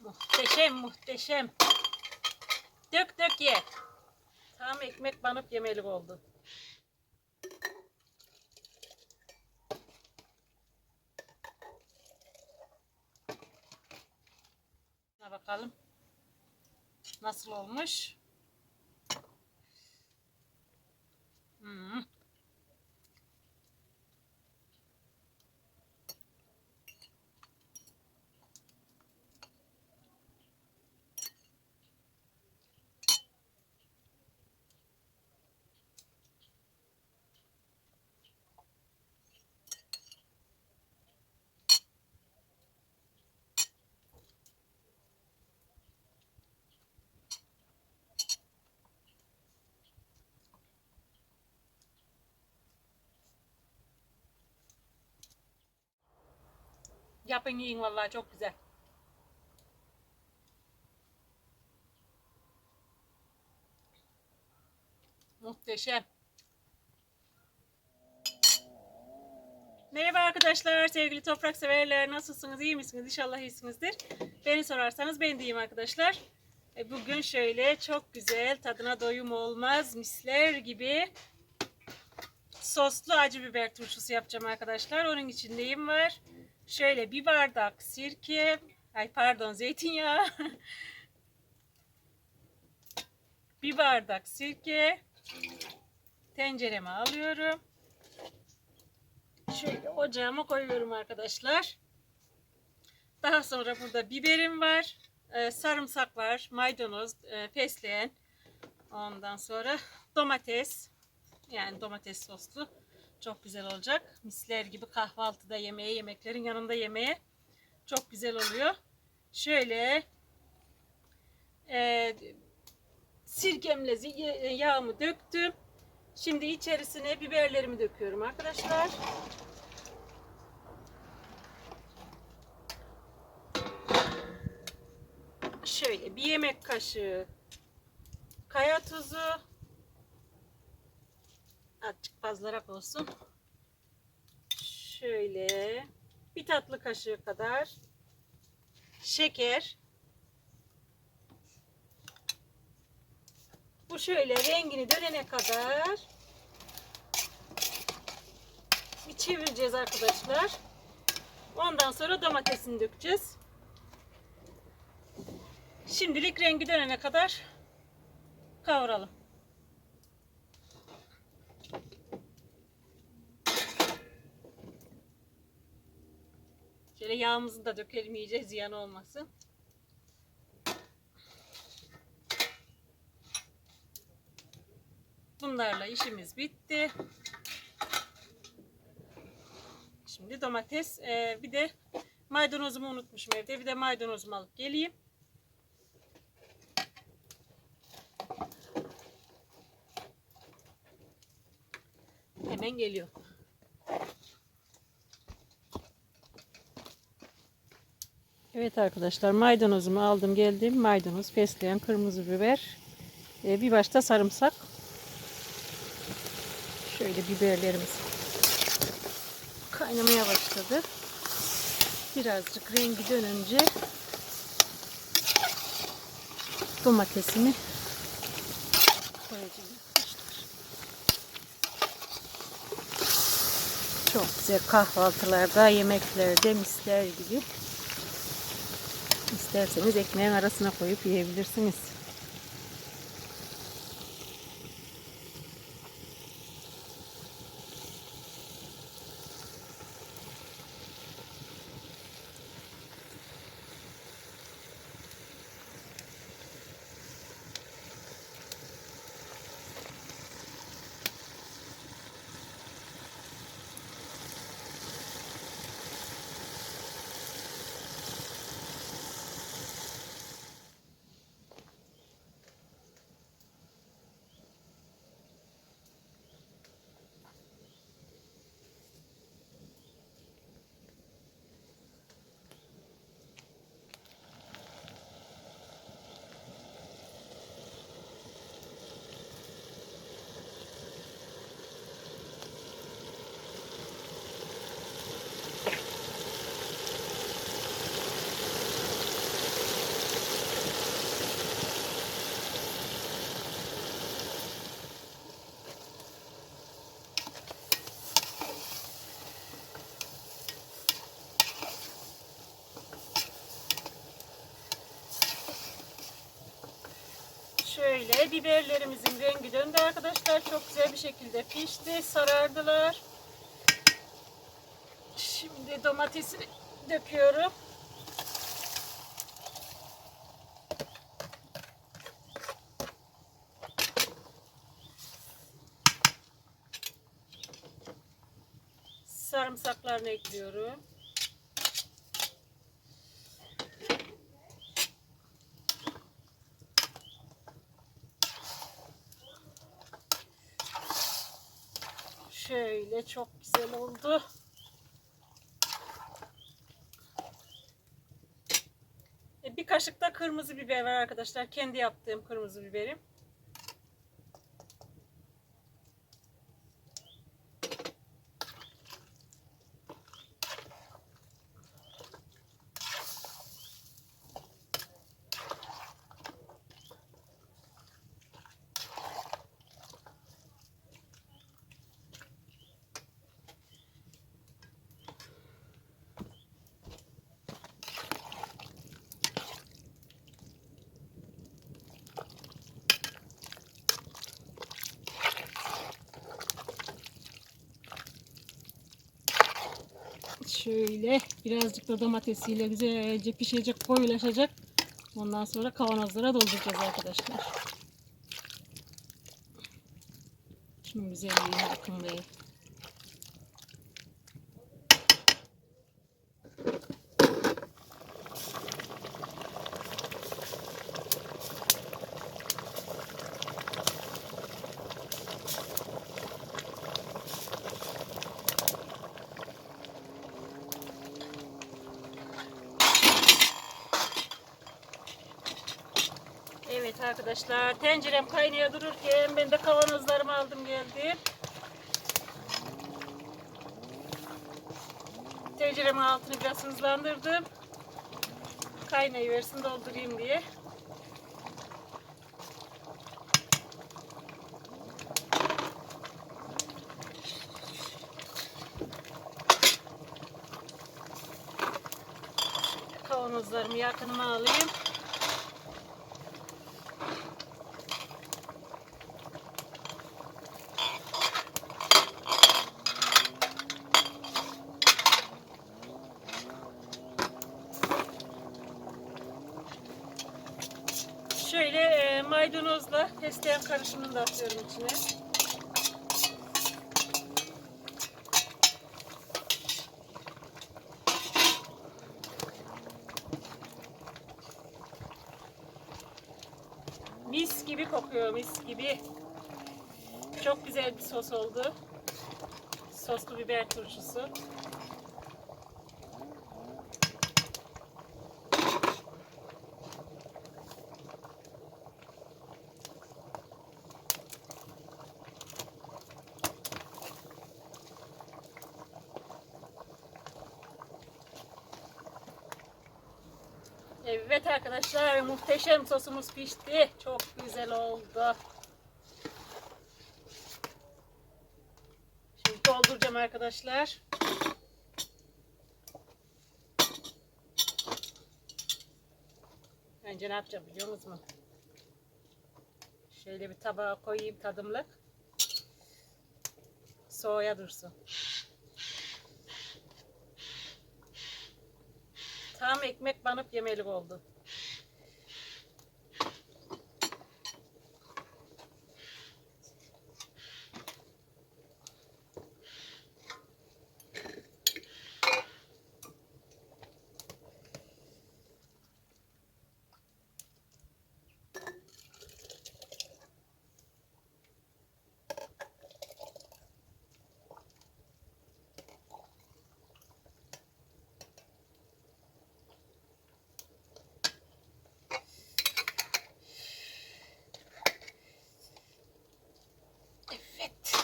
Muhteşem muhteşem. Dök dök ye. Tam ekmek banıp yemelik oldu. Bakalım. Nasıl olmuş? Hmm. Yapın yiyin vallahi çok güzel. Muhteşem. Merhaba arkadaşlar, sevgili toprak severler. Nasılsınız, iyi misiniz? İnşallah iyisinizdir. Beni sorarsanız ben de iyiyim arkadaşlar. E, Bugün şöyle çok güzel, tadına doyum olmaz, misler gibi soslu acı biber turşusu yapacağım arkadaşlar. Onun için neyim var? Şöyle bir bardak sirke, ay pardon zeytinyağı, bir bardak sirke, tencereme alıyorum. Şöyle ocağıma koyuyorum arkadaşlar. Daha sonra burada biberim var, e, sarımsak var, maydanoz, e, fesleğen, ondan sonra domates, yani domates soslu. Çok güzel olacak. Misler gibi kahvaltıda yemeye, yemeklerin yanında yemeye çok güzel oluyor. Şöyle e, sirkemle zi- yağımı döktüm. Şimdi içerisine biberlerimi döküyorum arkadaşlar. Şöyle bir yemek kaşığı kaya tuzu azıcık fazlarak olsun. Şöyle bir tatlı kaşığı kadar şeker. Bu şöyle rengini dönene kadar bir çevireceğiz arkadaşlar. Ondan sonra domatesini dökeceğiz. Şimdilik rengi dönene kadar kavuralım. Şöyle yağımızı da dökelim iyice ziyan olmasın. Bunlarla işimiz bitti. Şimdi domates, e, bir de maydanozumu unutmuşum evde. Bir de maydanozumu alıp geleyim. Hemen geliyor. Evet arkadaşlar maydanozumu aldım geldim. Maydanoz, fesleğen, kırmızı biber, e, bir başta sarımsak. Şöyle biberlerimiz kaynamaya başladı. Birazcık rengi dönünce domatesimi koyacağım. Çok güzel kahvaltılarda, yemeklerde misler gibi. İsterseniz ekmeğin arasına koyup yiyebilirsiniz. Biberlerimizin rengi döndü arkadaşlar. Çok güzel bir şekilde pişti. Sarardılar. Şimdi domatesi döküyorum. Sarımsaklarını ekliyorum. Şöyle çok güzel oldu. E, Bir kaşık da kırmızı biber var arkadaşlar. Kendi yaptığım kırmızı biberim. Şöyle birazcık da domatesiyle güzelce pişecek, koyulaşacak. Ondan sonra kavanozlara dolduracağız arkadaşlar. Şunun güzelliğine bakın be. Evet arkadaşlar tencerem kaynaya dururken ben de kavanozlarımı aldım geldim. Tenceremin altını biraz hızlandırdım. Kaynayı versin doldurayım diye. Kavanozlarımı yakınıma alayım. Şöyle e, maydanozla fesleğen karışımını da atıyorum içine. Mis gibi kokuyor, mis gibi. Çok güzel bir sos oldu. Soslu biber turşusu. Evet arkadaşlar muhteşem sosumuz pişti. Çok güzel oldu. Şimdi dolduracağım arkadaşlar. Önce ne yapacağım biliyor musunuz? Şöyle bir tabağa koyayım tadımlık. Soğuya dursun. Tam ekmek banıp yemelik oldu. Evet.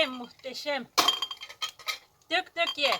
Muhteşem muhteşem. Dök dök ye.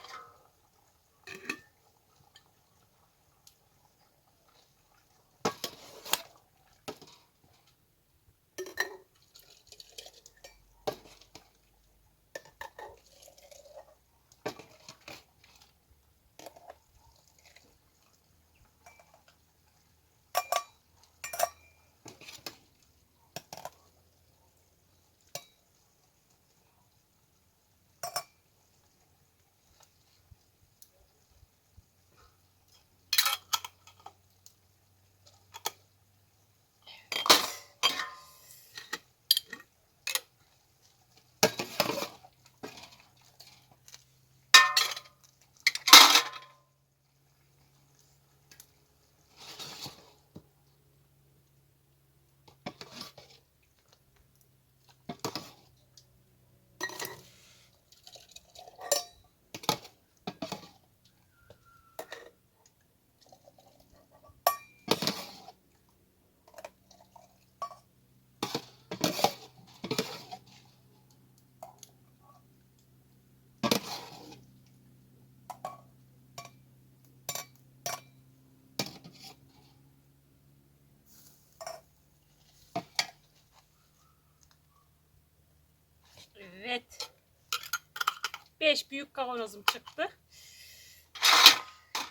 5 büyük kavanozum çıktı.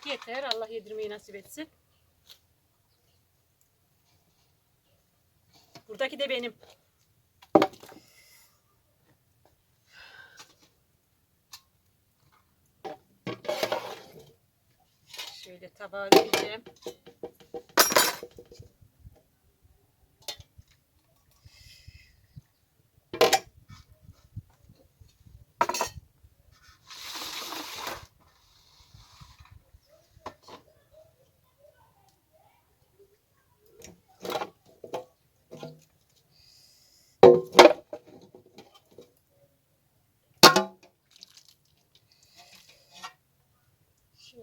Yeter. Allah yedirmeyi nasip etsin. Buradaki de benim. Şöyle tabağa vereceğim.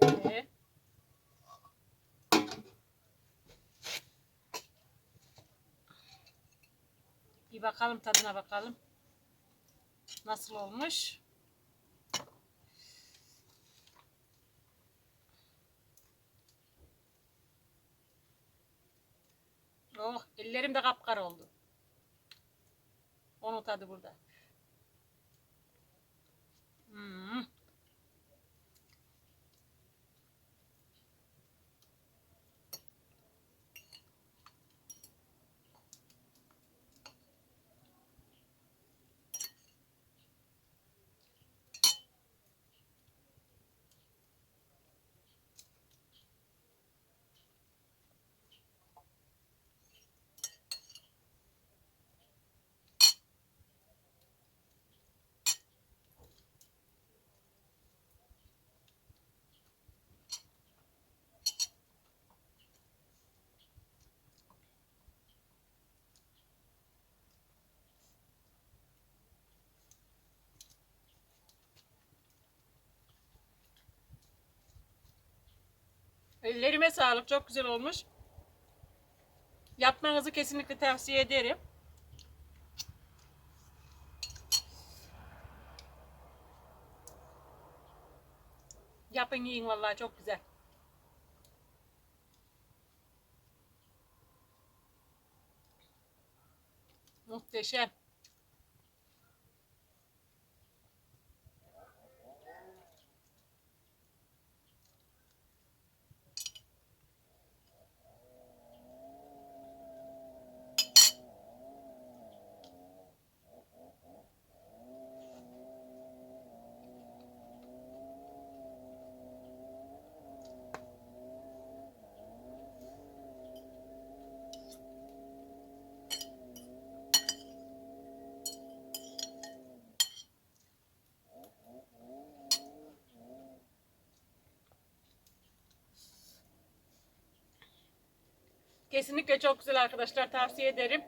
Şöyle. Bir bakalım tadına bakalım. Nasıl olmuş? Oh, ellerim de kapkara oldu. Onun tadı burada. Hmm. Ellerime sağlık. Çok güzel olmuş. Yapmanızı kesinlikle tavsiye ederim. Yapın yiyin vallahi çok güzel. Muhteşem. Kesinlikle çok güzel arkadaşlar tavsiye ederim.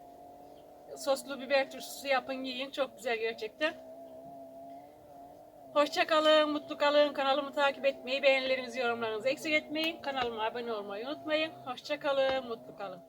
Soslu biber turşusu yapın yiyin çok güzel gerçekten. Hoşça kalın, mutlu kalın. Kanalımı takip etmeyi, beğenilerinizi, yorumlarınızı eksik etmeyin. Kanalıma abone olmayı unutmayın. Hoşça kalın, mutlu kalın.